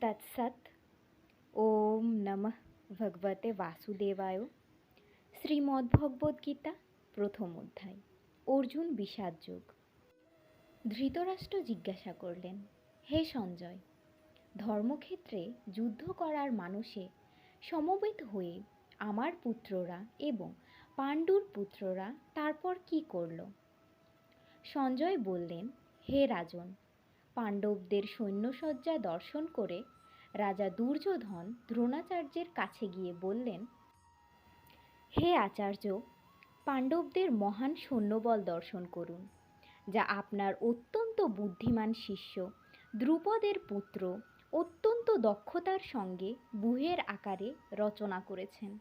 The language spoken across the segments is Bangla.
তৎসৎ ওম নমঃ ভগবতে বাসুদেবায় শ্রীমদ্ভগবদ্গীতা প্রথম অধ্যায় অর্জুন বিষাদ যোগ ধৃতরাষ্ট্র জিজ্ঞাসা করলেন, হে সঞ্জয়, ধর্মক্ষেত্রে যুদ্ধ করার মানুষে সমবেত হয়ে আমার পুত্ররা এবং পাণ্ডুর পুত্ররা তারপর কি করল? সঞ্জয় বললেন, হে রাজন পাণ্ডবদের সৈন্যসজ্জা দর্শন করে রাজা দুর্যোধন দ্রোণাচার্যের কাছে গিয়ে বললেন, হে আচার্য, পাণ্ডবদের মহান সৈন্যবল দর্শন করুন, যা আপনার অত্যন্ত বুদ্ধিমান শিষ্য, দ্রুপদের পুত্র, অত্যন্ত দক্ষতার সঙ্গে বুহের আকারে রচনা করেছেন।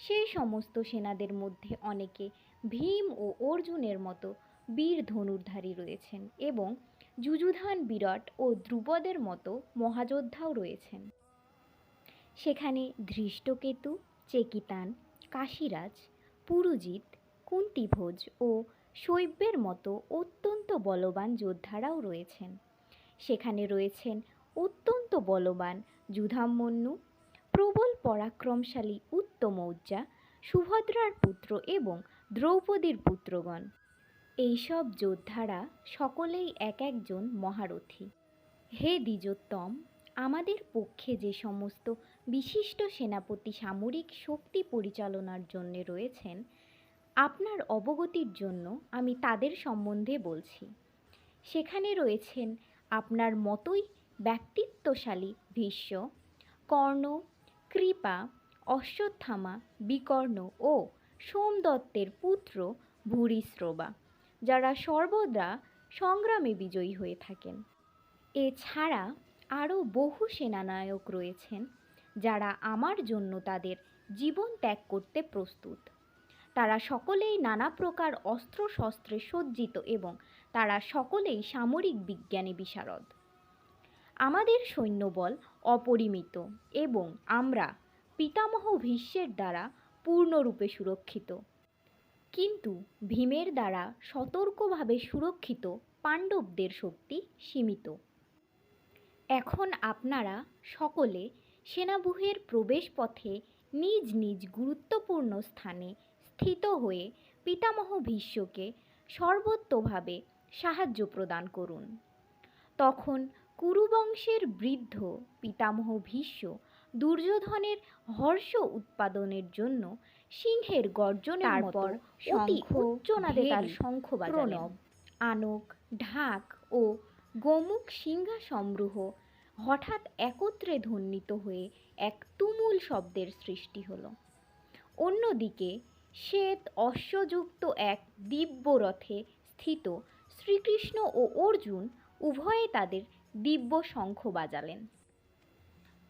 সেই সমস্ত সেনাদের মধ্যে অনেকে ভীম ও অর্জুনের মতো বীর ধনুর্ধারী রয়েছেন এবং যুযুধান বিরাট ও ধ্রুপদের মতো মহাযোদ্ধাও রয়েছেন। সেখানে ধৃষ্টকেতু, চেকিতান, কাশীরাজ, পুরুজিৎ, কুন্তিভোজ ও শৈব্যের মতো অত্যন্ত বলবান যোদ্ধারাও রয়েছেন। সেখানে রয়েছেন অত্যন্ত বলবান যুধামন্যু, প্রবল পরাক্রমশালী উত্তমৌজ্জা সুভদ্রার পুত্র এবং দ্রৌপদীর পুত্রগণ। এইসব যোদ্ধারা সকলেই এক একজন মহারথী। হে দ্বিজোত্তম, আমাদের পক্ষে যে সমস্ত বিশিষ্ট সেনাপতি সামরিক শক্তি পরিচালনার জন্য রয়েছেন, আপনার অবগতির জন্য আমি তাদের সম্বন্ধে বলছি। সেখানে রয়েছেন আপনার মতোই ব্যক্তিত্বশালী ভীষ্ম, কর্ণ, কৃপা, অশ্বত্থামা, বিকর্ণ ও সোমদত্তের পুত্র ভূরিশ্রবা যারা সর্বদা সংগ্রামে বিজয়ী হয়ে থাকেন। এছাড়া আরও বহু সেনানায়ক রয়েছেন যারা আমার জন্য তাদের জীবন ত্যাগ করতে প্রস্তুত। তারা সকলেই নানা প্রকার অস্ত্রশস্ত্রে সজ্জিত এবং তারা সকলেই সামরিক বিজ্ঞানে বিশারদ। আমাদের সৈন্যবল অপরিমিত এবং আমরা পিতামহ ভীষ্মের দ্বারা পূর্ণরূপে সুরক্ষিত। কিন্তু ভীমের দ্বারা সতর্কভাবে সুরক্ষিত পাণ্ডবদের শক্তি সীমিত। এখন আপনারা সকলে সেনাবুহের প্রবেশপথে নিজ নিজ গুরুত্বপূর্ণ স্থানে স্থিত হয়ে পিতামহ ভীষ্মকে সর্বত্রভাবে সাহায্য প্রদান করুন। তখন কুরুবংশের বৃদ্ধ পিতামহ ভীষ্ম দুর্যোধনের হর্ষ উৎপাদনের জন্য সিংহের গর্জনের পর অতি উচ্চনাদে তার শঙ্খ বাজালেন। আনক ঢাক ও গোমুখ সিংহা সমরূহ হঠাৎ একত্রে ধ্বনিত হয়ে এক তুমুল শব্দের সৃষ্টি হলো। অন্যদিকে শ্বেত অশ্বযুক্ত এক দিব্য রথে স্থিত শ্রীকৃষ্ণ ও অর্জুন উভয়ে তাদের দিব্য শঙ্খ বাজালেন।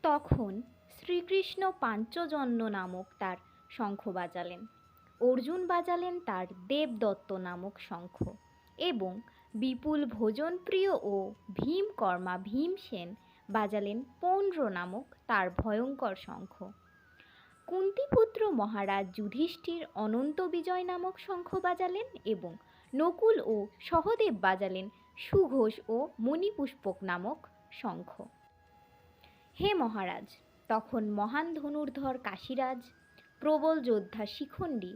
তখন শ্রীকৃষ্ণ পাঞ্চজন্য নামক তার শঙ্খ বাজালেন। অর্জুন বাজালেন তার দেবদত্ত নামক শঙ্খ এবং বিপুল ভোজনপ্রিয় ও ভীমকর্মা ভীমসেন বাজালেন পৌণ্ড্র নামক তার ভয়ঙ্কর শঙ্খ। কুন্তিপুত্র মহারাজ যুধিষ্ঠির অনন্ত বিজয় নামক শঙ্খ বাজালেন এবং নকুল ও সহদেব বাজালেন সুঘোষ ও মণিপুষ্পক নামক শঙ্খ। হে মহারাজ, তখন মহান ধনুর্ধর কাশীরাজ প্রবল যোদ্ধা শিখণ্ডী,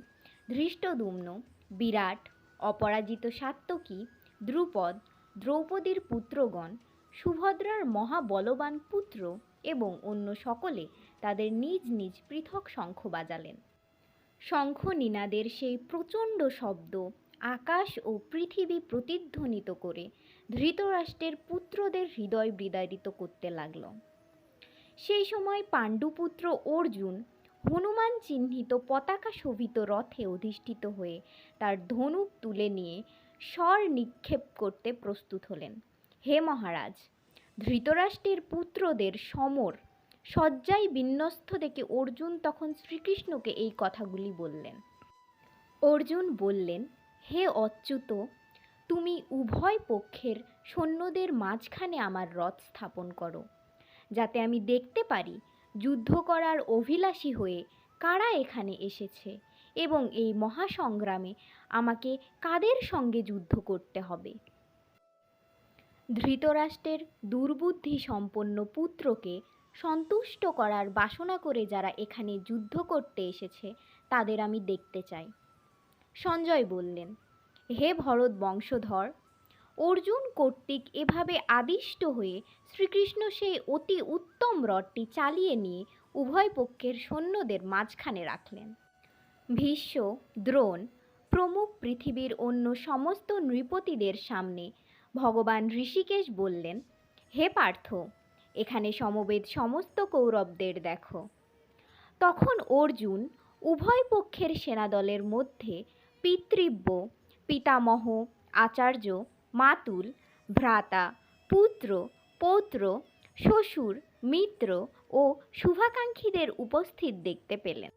ধৃষ্টদুম্ন, বিরাট, অপরাজিত সাত্তকী দ্রুপদ, দ্রৌপদীর পুত্রগণ, সুভদ্রার মহাবলবান পুত্র এবং অন্য সকলে তাদের নিজ নিজ পৃথক শঙ্খ বাজালেন। শঙ্খ নিনাদের সেই প্রচণ্ড শব্দ আকাশ ও পৃথিবী প্রতিধ্বনিত করে ধৃতরাষ্ট্রের পুত্রদের হৃদয় বিদারিত করতে লাগল। সেই সময় পাণ্ডুপুত্র অর্জুন হনুমান চিহ্নিত পতাকা শোভিত রথে অধিষ্ঠিত হয়ে তার ধনুক তুলে নিয়ে স্বর নিক্ষেপ করতে প্রস্তুত হলেন। হে মহারাজ, ধৃতরাষ্ট্রের পুত্রদের সমর, শয্যায় বিন্যস্ত দেখে অর্জুন তখন শ্রীকৃষ্ণকে এই কথাগুলি বললেন। অর্জুন বললেন, হে অচ্যুত, তুমি উভয় পক্ষের সৈন্যদের মাঝখানে আমার রথ স্থাপন করো, যাতে আমি দেখতে পারি যুদ্ধ করার অভিলাষী হয়ে কারা এখানে এসেছে এবং এই মহাসংগ্রামে আমাকে কাদের সঙ্গে যুদ্ধ করতে হবে? ধৃতরাষ্ট্রের দুর্বুদ্ধি সম্পন্ন পুত্রকে সন্তুষ্ট করার বাসনা করে যারা এখানে যুদ্ধ করতে এসেছে, তাদের আমি দেখতে চাই। সঞ্জয় বললেন, হে ভরত বংশধর অর্জুন কর্তৃক এভাবে আদিষ্ট হয়ে শ্রীকৃষ্ণ সেই অতি উত্তম রথটি চালিয়ে নিয়ে উভয় পক্ষের সৈন্যদের মাঝখানে রাখলেন। ভীষ্ম, দ্রোণ প্রমুখ পৃথিবীর অন্য সমস্ত নৃপতিদের সামনে ভগবান ঋষিকেশ বললেন, হে পার্থ, এখানে সমবেত সমস্ত কৌরবদের দেখো। তখন অর্জুন উভয় পক্ষের সেনাদলের মধ্যে পিতৃব্য, পিতামহ, আচার্য মাতুল, ভ্রাতা, পুত্র, পৌত্র, শ্বশুর, মিত্র ও শুভাকাঙ্ক্ষীদের উপস্থিত দেখতে পেলেন।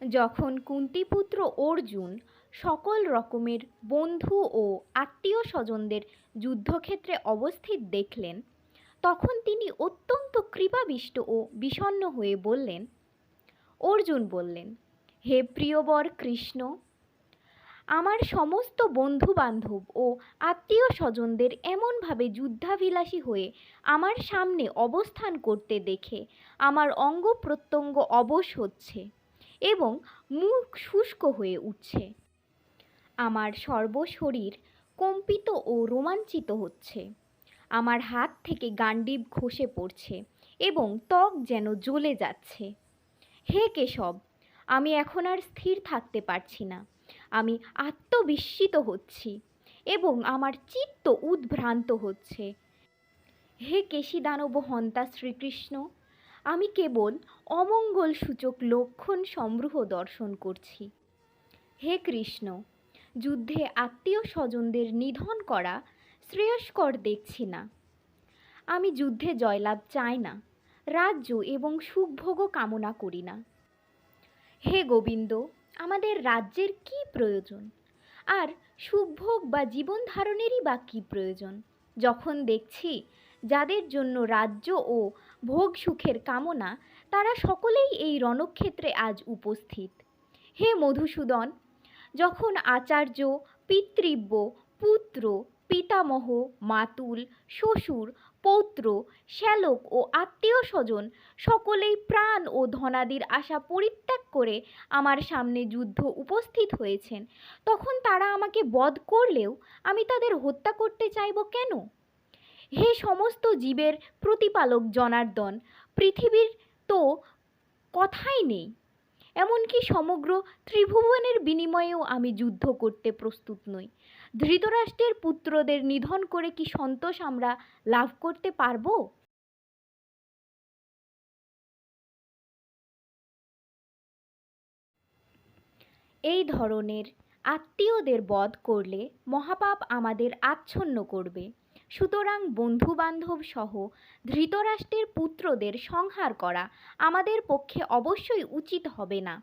যখন কুন্তিপুত্র অর্জুন সকল রকমের বন্ধু ও আত্মীয় স্বজনদের যুদ্ধক্ষেত্রে অবস্থিত দেখলেন, তখন তিনি অত্যন্ত কৃপাবিষ্ট ও বিষণ্ণ হয়ে বললেন, অর্জুন বললেন, হে প্রিয়বর কৃষ্ণ আমার সমস্ত বন্ধু বান্ধব ও আত্মীয় স্বজনদের এমনভাবে যুদ্ধাভিলাষী হয়ে আমার সামনে অবস্থান করতে দেখে আমার অঙ্গ প্রত্যঙ্গ অবশ হচ্ছে এবং মুখ শুষ্ক হয়ে উঠছে। আমার সর্বশরীর কম্পিত ও রোমাঞ্চিত হচ্ছে। আমার হাত থেকে গান্ডিব খসে পড়ছে এবং ত্বক যেন জ্বলে যাচ্ছে। হে কেশব, আমি এখন আর স্থির থাকতে পারছি না। আমি আত্মবিস্মিত হচ্ছি এবং আমার চিত্ত উদ্ভ্রান্ত হচ্ছে। হে কেশিদানব হন্তা শ্রীকৃষ্ণ, আমি কেবল অমঙ্গল সূচক লক্ষণ সমূহ দর্শন করছি। হে কৃষ্ণ, যুদ্ধে আত্মীয় স্বজনদের নিধন করা শ্রেয়স্কর দেখছি না। আমি যুদ্ধে জয়লাভ চাই না, রাজ্য এবং সুখভোগও কামনা করি না। হে গোবিন্দ আমাদের রাজ্যের কি প্রয়োজন? আর সুখভোগ বা জীবন ধারণেরই বা কী প্রয়োজন? যখন দেখছি যাদের জন্য রাজ্য ও ভোগ সুখের কামনা, তারা সকলেই এই রণক্ষেত্রে আজ উপস্থিত। হে মধুসূদন, যখন আচার্য, পিতৃব্য, পুত্র, পিতামহ, মাতুল, শ্বশুর পৌত্র, শ্যালক ও আত্মীয় স্বজন সকলেই প্রাণ ও ধনাদির আশা পরিত্যাগ করে আমার সামনে যুদ্ধ উপস্থিত হয়েছেন। তখন তারা আমাকে বধ করলেও আমি তাদের হত্যা করতে চাইব কেন? হে সমস্ত জীবের প্রতিপালক জনার্দন, পৃথিবীর তো কথাই নেই। এমনকি সমগ্র ত্রিভুবনের বিনিময়েও আমি যুদ্ধ করতে প্রস্তুত নই। ধৃতরাষ্ট্রের পুত্রদের নিধন করে কি সন্তোষ আমরা লাভ করতে পারব? এই ধরনের আত্মীয়দের বধ করলে মহাপাপ আমাদের আচ্ছন্ন করবে। সুতরাং বন্ধুবান্ধব সহ ধৃতরাষ্ট্রের পুত্রদের সংহার করা আমাদের পক্ষে অবশ্যই উচিত হবে না।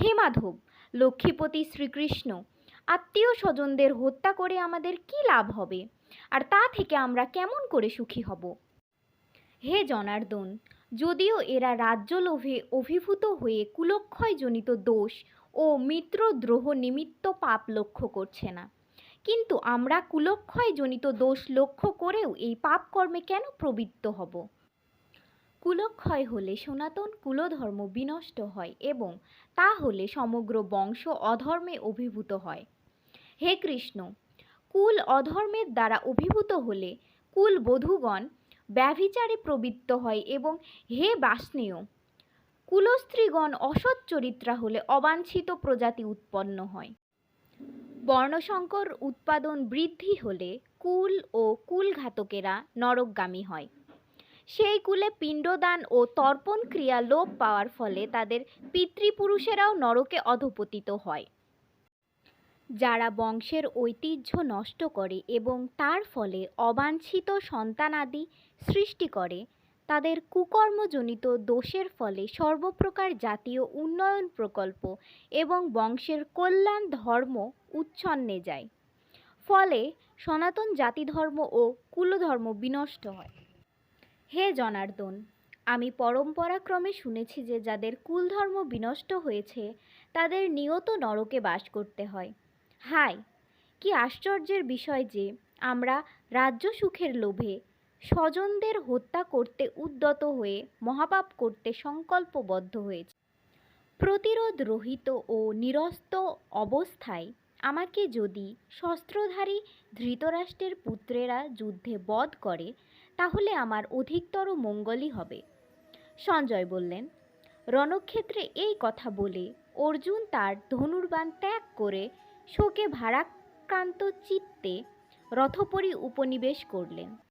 হে মাধব, লক্ষ্মীপতি শ্রীকৃষ্ণ আত্মীয় স্বজনদের হত্যা করে আমাদের কি লাভ হবে? আর তা থেকে আমরা কেমন করে সুখী হব? হে জনার্দন, যদিও এরা রাজ্যলোভে অভিভূত হয়ে কুলক্ষয়জনিত দোষ ও মিত্রদ্রোহ নিমিত্ত পাপ লক্ষ্য করছে না। কিন্তু আমরা কুলক্ষয়জনিত দোষ লক্ষ্য করেও এই পাপকর্মে কেন প্রবৃত্ত হব? কুলক্ষয় হলে সনাতন কুলধর্ম বিনষ্ট হয় এবং তা হলে সমগ্র বংশ অধর্মে অভিভূত হয়। হে কৃষ্ণ, কুল অধর্মের দ্বারা অভিভূত হলে কুল বধূগণ ব্যভিচারে প্রবৃত্ত হয় এবং হে বাষ্ণেয় কুলস্ত্রীগণ অসৎ চরিত্রা হলে অবাঞ্ছিত প্রজাতি উৎপন্ন হয়। বর্ণসংকর উৎপাদন বৃদ্ধি হলে কুল ও কুলঘাতকেরা নরকগামী হয়। সেই কুলে পিণ্ডদান ও তর্পণ ক্রিয়া লোপ পাওয়ার ফলে তাদের পিতৃপুরুষেরাও নরকে অধপতিত হয়। যারা বংশের ঐতিহ্য নষ্ট করে এবং তার ফলে অবাঞ্ছিত সন্তানাদি সৃষ্টি করে তাদের কুকর্মজনিত দোষের ফলে সর্বপ্রকার জাতীয় উন্নয়ন প্রকল্প এবং বংশের কল্যাণ ধর্ম উচ্ছন্নে যায়। ফলে সনাতন জাতিধর্ম ও কুলধর্ম বিনষ্ট হয়। হে জনার্দন, আমি পরম্পরাক্রমে শুনেছি যে যাদের কুলধর্ম বিনষ্ট হয়েছে, তাদের নিয়ত নরকে বাস করতে হয়। হায়, কি আশ্চর্যের বিষয় যে আমরা রাজ্য সুখের লোভে স্বজনদের হত্যা করতে উদ্যত হয়ে মহাপাপ করতে সংকল্পবদ্ধ হয়েছে। প্রতিরোধ রহিত ও নিরস্ত অবস্থায় আমাকে যদি শস্ত্রধারী ধৃতরাষ্ট্রের পুত্রেরা যুদ্ধে বধ করে, তাহলে আমার অধিকতর মঙ্গলই হবে। সঞ্জয় বললেন, রণক্ষেত্রে এই কথা বলে অর্জুন তার ধনুর্বাণ ত্যাগ করে শোকে ভারাক্রান্ত চিত্তে রথপরি উপনিবেশ করলেন।